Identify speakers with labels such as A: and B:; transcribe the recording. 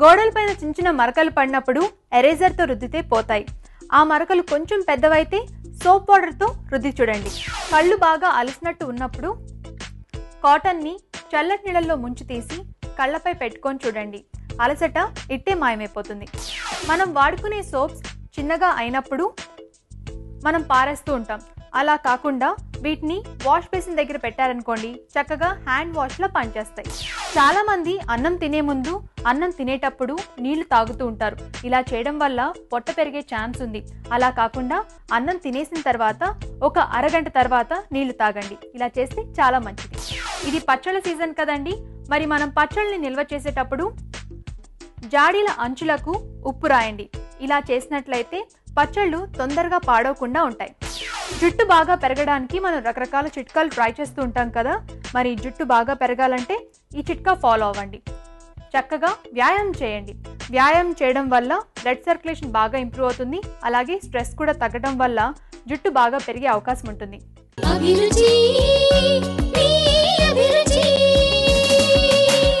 A: గోడలపైన చిన్న చిన్న మరకలు పడినప్పుడు ఎరేజర్తో రుద్దితే పోతాయి. ఆ మరకలు కొంచెం పెద్దవైతే సోప్ పౌడర్తో రుద్ది చూడండి. కళ్ళు బాగా అలసినట్టు ఉన్నప్పుడు కాటన్ని చల్లటి నీళ్ళల్లో ముంచి తీసి కళ్ళపై పెట్టుకొని చూడండి. అలసట ఇట్టే మాయమైపోతుంది. మనం వాడుకునే సోప్స్ చిన్నగా అయినప్పుడు మనం పారేస్తూ ఉంటాం. అలా కాకుండా వీటిని వాష్ బేసిన్ దగ్గర పెట్టారనుకోండి చక్కగా హ్యాండ్ వాష్లో పనిచేస్తాయి. చాలా మంది అన్నం తినే ముందు అన్నం తినేటప్పుడు నీళ్ళు తాగుతూ ఉంటారు. ఇలా చేయడం వల్ల పొట్ట పెరిగే ఛాన్స్ ఉంది. అలా కాకుండా అన్నం తినేసిన తర్వాత ఒక అరగంట తర్వాత నీళ్ళు తాగండి. ఇలా చేస్తే చాలా మంచిది. ఇది పచ్చళ్ళ సీజన్ కదండి. మరి మనం పచ్చళ్ళని నిల్వ చేసేటప్పుడు జాడీల అంచులకు ఉప్పు రాయండి. ఇలా చేసినట్లయితే పచ్చళ్ళు తొందరగా పాడవకుండా ఉంటాయి. జుట్టు బాగా పెరగడానికి మనం రకరకాల చిట్కాలు ట్రై చేస్తూ ఉంటాం కదా. మరి జుట్టు బాగా పెరగాలంటే ఈ చిట్కా ఫాలో అవ్వండి. చక్కగా వ్యాయామం చేయండి. వ్యాయామం చేయడం వల్ల బ్లడ్ సర్క్యులేషన్ బాగా ఇంప్రూవ్ అవుతుంది. అలాగే స్ట్రెస్ కూడా తగ్గడం వల్ల జుట్టు బాగా పెరిగే అవకాశం ఉంటుంది.
B: అభిరుచి